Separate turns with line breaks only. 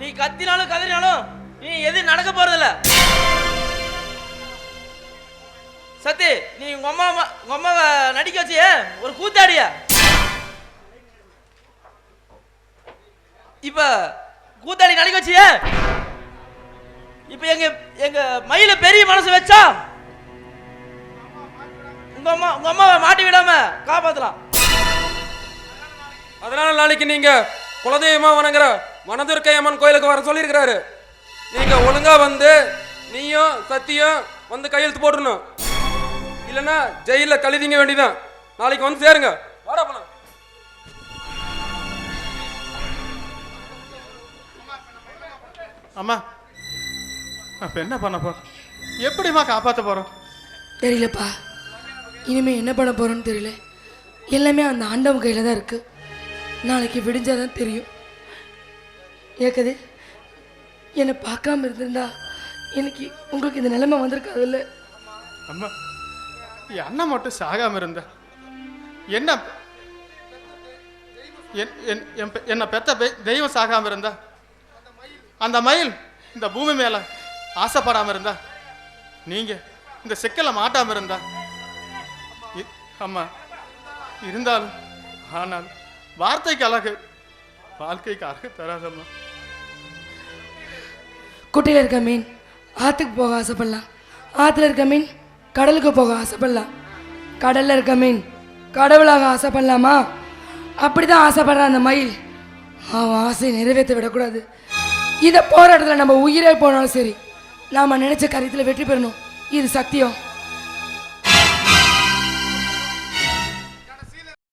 நீ கத்தினாலும் கதறினாலும் நீ எது நடக்க போறதில்ல. சத்தி நீ உங்க அம்மா உங்க அம்மாவை நடிக்க வச்சு ஒரு கூத்தாடிய. இப்ப கூத்தாடி நடிக்க வச்சிய? இப்ப எங்க எங்க மயில பெரிய மனசு வச்சா? உங்க அம்மா உங்க அம்மாவை மாட்டி விடாம காப்பாத்தலாம்.
அதனால நாளைக்கு நீங்க குலதெய்வமா வணங்குற வனதுர்க்கை அம்மன் கோயிலுக்கு வர சொல்லியிருக்கிறாரு. நீங்க ஒழுங்கா வந்து நீயும் சத்தியும் வந்து கையெழுத்து போட்டுடணும். இல்லைன்னா ஜெயில கழுதிங்க வேண்டியதான் நாளைக்கு வந்து சேருங்க. வாடா போலாம்.
அம்மா அப்ப என்ன பண்ண போறோம்? எப்படிம்மா காப்பாற்ற போறோம்?
தெரியலப்பா. இனிமே என்ன பண்ண போறோன்னு தெரியல. எல்லாமே அந்த ஆண்டவன் கையில தான் இருக்கு. நாளைக்கு விடிஞ்சாதான் தெரியும். ஏக்கது என்னை பார்க்காம இருந்திருந்தா எனக்கு உங்களுக்கு இந்த நிலைமை வந்திருக்காதுல்ல
அம்மா என் அண்ணன் மட்டும் சாகாம இருந்த என்ன? என்- என்- என் பெ- என்னை பெத்த பெ- தெய்வம் சாகாம இருந்தா? அந்த மயில் இந்த பூமி மேல ஆசைப்படாம இருந்தா? நீங்க இந்த சிக்கலை மாட்டாம இருந்தா? இ- அம்மா இருந்தாலும் ஆனால் வார்த்தைக்கு அழகு வாழ்க்கைக்கு அழகு தராதம்மா.
குட்டையில் இருக்க மீன் ஆற்றுக்கு போக ஆசைப்படலாம். ஆற்றுல இருக்க மீன் கடலுக்கு போக ஆசைப்படலாம். கடலில் இருக்க மீன் கடவுளாக ஆசைப்படலாமா? அப்படி தான் ஆசைப்படுறான் அந்த மயில். அவன் ஆசையை நிறைவேற்ற விடக்கூடாது. இதை போராட்டத்தில் நம்ம உயிரே போனாலும் சரி நாம் நினச்ச காரியத்தில் வெற்றி பெறணும். இது சத்தியம்.